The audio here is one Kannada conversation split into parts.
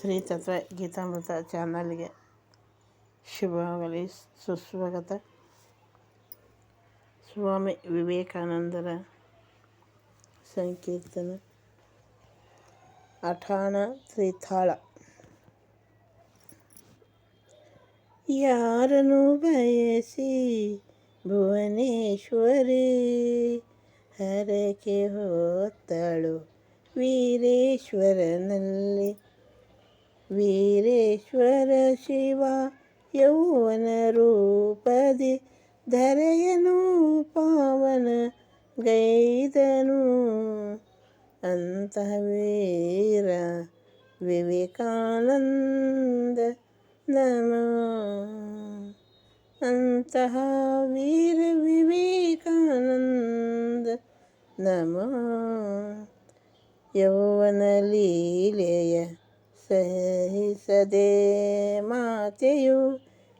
ಶ್ರೀ ತತ್ವ ಗೀತಾಮೃತ ಚಾನಲ್ಗೆ ಶುಭವಾಗಲಿ ಸುಸ್ವಾಗತ. ಸ್ವಾಮಿ ವಿವೇಕಾನಂದರ ಸಂಕೀರ್ತನ. ಅಠಾಣ ತ್ರಿತಾಳ ಯಾರನು ಬಯಸಿ ಭುವನೇಶ್ವರಿ? ಹರಕೆ ಹೊತ್ತಳು ವೀರೇಶ್ವರನಲ್ಲಿ ವೀರೇಶ್ವರ ಶಿವ ಯೌವನ ರೂಪದಿ ಧರೆಯನು ಪಾವನ ಗೈದನು ಅಂತಃ ವೀರ ವಿವೇಕಾನಂದ ನಮ ಅಂತಹ ವೀರ ವಿವೇಕಾನಂದ ನಮ ಯೌವನ ಲೀಲೆಯ ಸಹಿಸದೆ ಮಾತೆಯು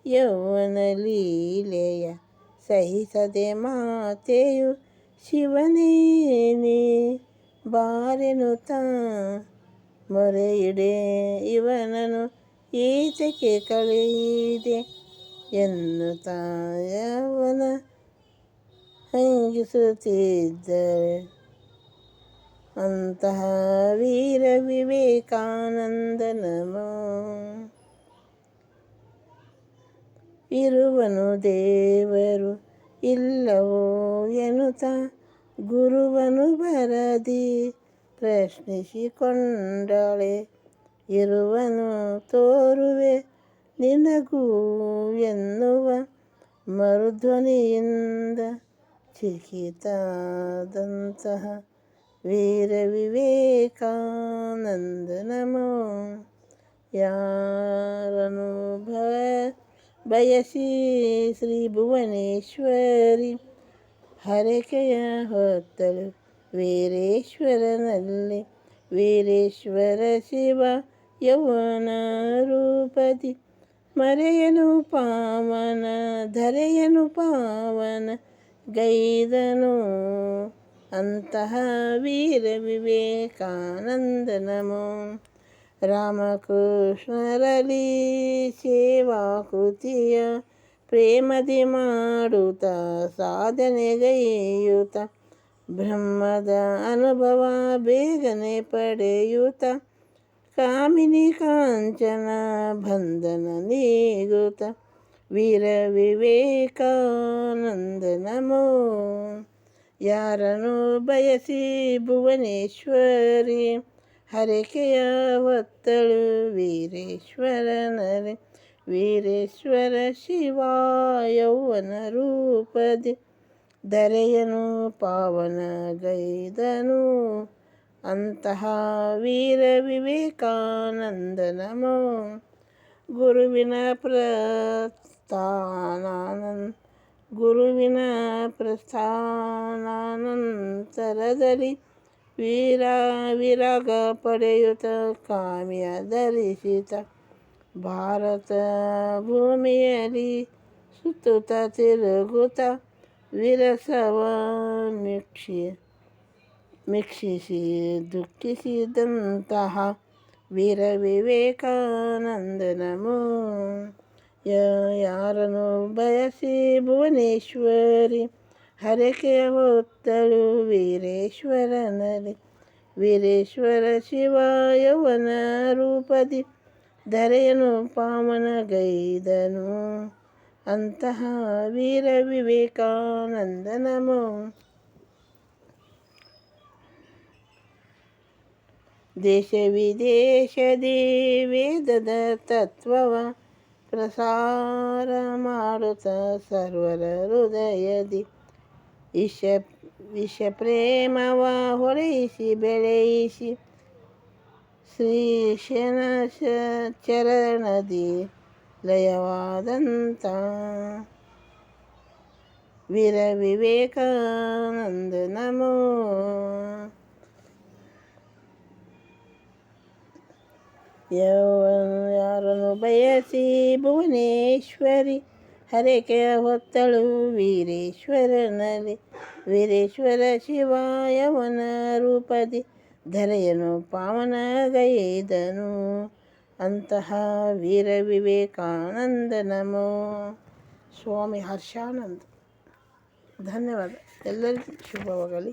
ಯೌವನ ಲೀಲೆಯ ಸಹಿಸದೆ ಮಾತೆಯು ಶಿವನೇನೆ ಬಾರೆನುತ ಮೊರೆಯಿಡೆ ಇವನನು ಈತಕ್ಕೆ ಕಳೆಯಿದೆ ಎನ್ನುತ್ತಾ ಯವನ ಹಂಗಿಸುತ್ತಿದ್ದರೆ. ಅಂತಹ ವೀರ ವಿವೇಕಾನಂದ ನಮೋ ಇರುವನು ದೇವರು ಇಲ್ಲವೋ ಎನ್ನುತ್ತ ಗುರುವನು ಬರದಿ ಪ್ರಶ್ನಿಸಿಕೊಂಡಳೆ. ಇರುವನು ತೋರುವೆ ನಿನಗೂ ಎನ್ನುವ ಮರುಧ್ವನಿಯಿಂದ ಚಿಕಿತಾದಂತಹ ವಿವೇಕಾನಂದ ನಮೋ ಯಾರನು ಬಯಸಿ ಶ್ರೀ ಭುವನೇಶ್ವರಿ, ಹರಕೆಯ ಹೊತ್ತಳು ವೀರೇಶ್ವರನಲ್ಲಿ, ವೀರೇಶ್ವರ ಶಿವ, ಯೌವನ ರೂಪದಿ ಮರೆಯನು ಪಾವನ, ಧರೆಯನು ಪಾವನ, ಗೈದನು ಅಂತಹ ವೀರ ವಿವೇಕಾನಂದ ನಮೋ ರಾಮಕೃಷ್ಣರಲ್ಲಿ ಸೇವಾಕೃತಿಯ ಪ್ರೇಮದಿ ಮಾಡುತ್ತ ಸಾಧನೆಗೈಯುತ ಬ್ರಹ್ಮದ ಅನುಭವ ಬೇಗನೆ ಪಡೆಯುತ್ತ ಕಾಮಿನಿ ಕಾಂಚನ ಬಂಧನ ನೀಗುತ್ತ ವೀರ ವಿವೇಕಾನಂದ ನಮೋ ಯಾರನ್ನು ಬಯಸಿ ಭುವನೇಶ್ವರಿ? ಹರಕೆಯ ಒತ್ತಳು ವೀರೇಶ್ವರನರೆ. ವೀರೇಶ್ವರ ಶಿವ ಯೌವನ ರೂಪದಿ. ಪಾವನ ಗೈದನು. ಅಂತಹ ವೀರ ವಿವೇಕಾನಂದ ನಮೋ ಗುರುವಿನ ಪ್ರಸ್ಥಾನಾನಂದ ಗುರುವಿನ ಪ್ರಸ್ಥಾನಾನಂತರದಲ್ಲಿ ವೀರ ವಿರಾಗ ಪಡೆಯುತ್ತ ಕಾಮ್ಯ ಧರಿಸಿತ ಭಾರತ ಭೂಮಿಯಲ್ಲಿ ಸುತ್ತುತ್ತ ತಿರುಗುತ್ತ ವಿರಸವ ಮಿಕ್ಷಿ ಮಿಕ್ಷಿಸಿ ದುಃಖಿಸಿದಂತಹ ವೀರ ವಿವೇಕಾನಂದ ನಮೋ ಯಾರನ್ನು ಬಯಸಿ ಭುವನೇಶ್ವರಿ, ಹರಕೆ ಹೊತ್ತಳು ವೀರೇಶ್ವರನರಿ ವೀರೇಶ್ವರ ಶಿವ ಯೌವನ ರೂಪದಿ, ಧರೆಯನು ಪಾಮನ ಗೈದನು. ಅಂತಹ ವೀರ ವಿವೇಕಾನಂದ ನಮೋ ದೇಶ ವಿದೇಶದಿ ವೇದದ ತತ್ವವ ಪ್ರಸಾರ ಮಾಡುತ್ತ ಸರ್ವರ ಹೃದಯದಿ ಇಶ ವಿಷ ಪ್ರೇಮವ ಹೊಳೆಯಿಸಿ ಬೆಳೆಯಿಸಿ ಶ್ರೀಶನ ಚರಣದಿ ಲಯವಾದಂಥ ವೀರ ವಿವೇಕಾನಂದ ನಮೋ ಯಾರನ್ನು ಬಯಸಿ ಭುವನೇಶ್ವರಿ, ಹರಕೆ ಹೊತ್ತಳು ವೀರೇಶ್ವರನಲ್ಲಿ. ವೀರೇಶ್ವರ ಶಿವಾಯವನ ರೂಪದಿ ಧರೆಯನು ಪಾವನ ಗೈದನು ಅಂತಹ ವೀರ ವಿವೇಕಾನಂದ ನಮೋ ಸ್ವಾಮಿ ಹರ್ಷಾನಂದ. ಧನ್ಯವಾದ. ಎಲ್ಲರಿಗೂ ಶುಭವಾಗಲಿ.